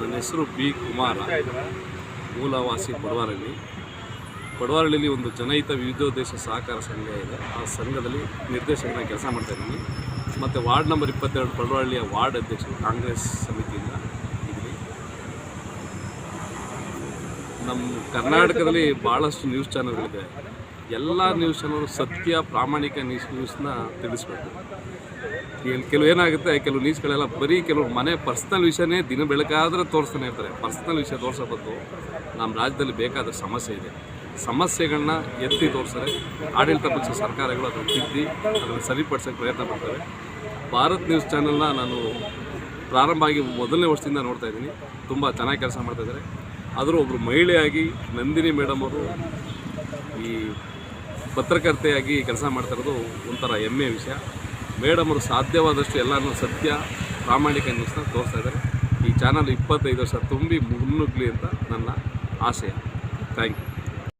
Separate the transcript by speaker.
Speaker 1: ನನ್ನ ಹೆಸರು ಬಿ ಕುಮಾರ, ಮೂಲವಾಸಿ ಪಡವಾರಳ್ಳಿ ಪಡವಾರಳ್ಳಿಲಿ ಒಂದು ಜನಹಿತ ವಿವಿಧೋದ್ದೇಶ ಸಹಕಾರ ಸಂಘ ಇದೆ. ಆ ಸಂಘದಲ್ಲಿ ನಿರ್ದೇಶಕನ ಕೆಲಸ ಮಾಡ್ತಾ ಇದ್ದೀನಿ. ಮತ್ತು ವಾರ್ಡ್ ನಂಬರ್ ಇಪ್ಪತ್ತೆರಡು ಪಡವಾರಳ್ಳಿಯ ವಾರ್ಡ್ ಅಧ್ಯಕ್ಷರು ಕಾಂಗ್ರೆಸ್ ಸಮಿತಿಯಿಂದ ಇದ್ದೀನಿ. ನಮ್ಮ ಕರ್ನಾಟಕದಲ್ಲಿ ಭಾಳಷ್ಟು ನ್ಯೂಸ್ ಚಾನಲ್ಗಳಿದೆ. ಎಲ್ಲ ನ್ಯೂಸ್ ಚಾನಲ್ ಸತ್ಯ ಪ್ರಾಮಾಣಿಕ ನ್ಯೂಸ್ ನ್ಯೂಸ್ನ ತಿಳಿಸ್ಬೇಕು. ಕೆಲ್ ಕೆಲವು ಏನಾಗುತ್ತೆ, ಕೆಲವು ನ್ಯೂಸ್ಗಳೆಲ್ಲ ಬರೀ ಕೆಲವು ಮನೆ ಪರ್ಸ್ನಲ್ ವಿಷಯನೇ ದಿನ ಬೆಳಕಾದರೆ ತೋರಿಸ್ತಾನೆ ಇರ್ತಾರೆ. ಪರ್ಸ್ನಲ್ ವಿಷಯ ತೋರಿಸೋ ನಮ್ಮ ರಾಜ್ಯದಲ್ಲಿ ಬೇಕಾದ ಸಮಸ್ಯೆ ಇದೆ. ಸಮಸ್ಯೆಗಳನ್ನ ಎತ್ತಿ ತೋರಿಸ್ತಾರೆ. ಆಡಳಿತ ಪಕ್ಷ ಸರ್ಕಾರಗಳು ಅದನ್ನು ತಿದ್ದಿ, ಅದನ್ನು ಸರಿಪಡಿಸೋಕ್ಕೆ ಪ್ರಯತ್ನ ಪಡ್ತವೆ ಭಾರತ್ ನ್ಯೂಸ್ ಚಾನಲ್ನ ನಾನು ಪ್ರಾರಂಭ ಆಗಿ ಮೊದಲನೇ ವರ್ಷದಿಂದ ನೋಡ್ತಾ ಇದ್ದೀನಿ. ತುಂಬ ಚೆನ್ನಾಗಿ ಕೆಲಸ ಮಾಡ್ತಾ ಇದ್ದಾರೆ. ಆದರೂ ಒಬ್ಬರು ಮಹಿಳೆಯಾಗಿ ನಂದಿನಿ ಮೇಡಮ್ ಅವರು ಈ ಪತ್ರಕರ್ತೆಯಾಗಿ ಕೆಲಸ ಮಾಡ್ತಾ ಇರೋದು ಒಂಥರ ಹೆಮ್ಮೆ ವಿಷಯ. ಮೇಡಮ್ ಸಾಧ್ಯವಾದಷ್ಟು ಎಲ್ಲನೂ ಸತ್ಯ, ಪ್ರಾಮಾಣಿಕ ನ್ಯೂಸ್ನ ತೋರಿಸ್ತಾ ಇದ್ದಾರೆ. ಈ ಚಾನಲ್ ಇಪ್ಪತ್ತೈದು ವರ್ಷ ತುಂಬಿ ಮುನ್ನುಗ್ಲಿ ಅಂತ ನನ್ನ ಆಶಯ. Thank you.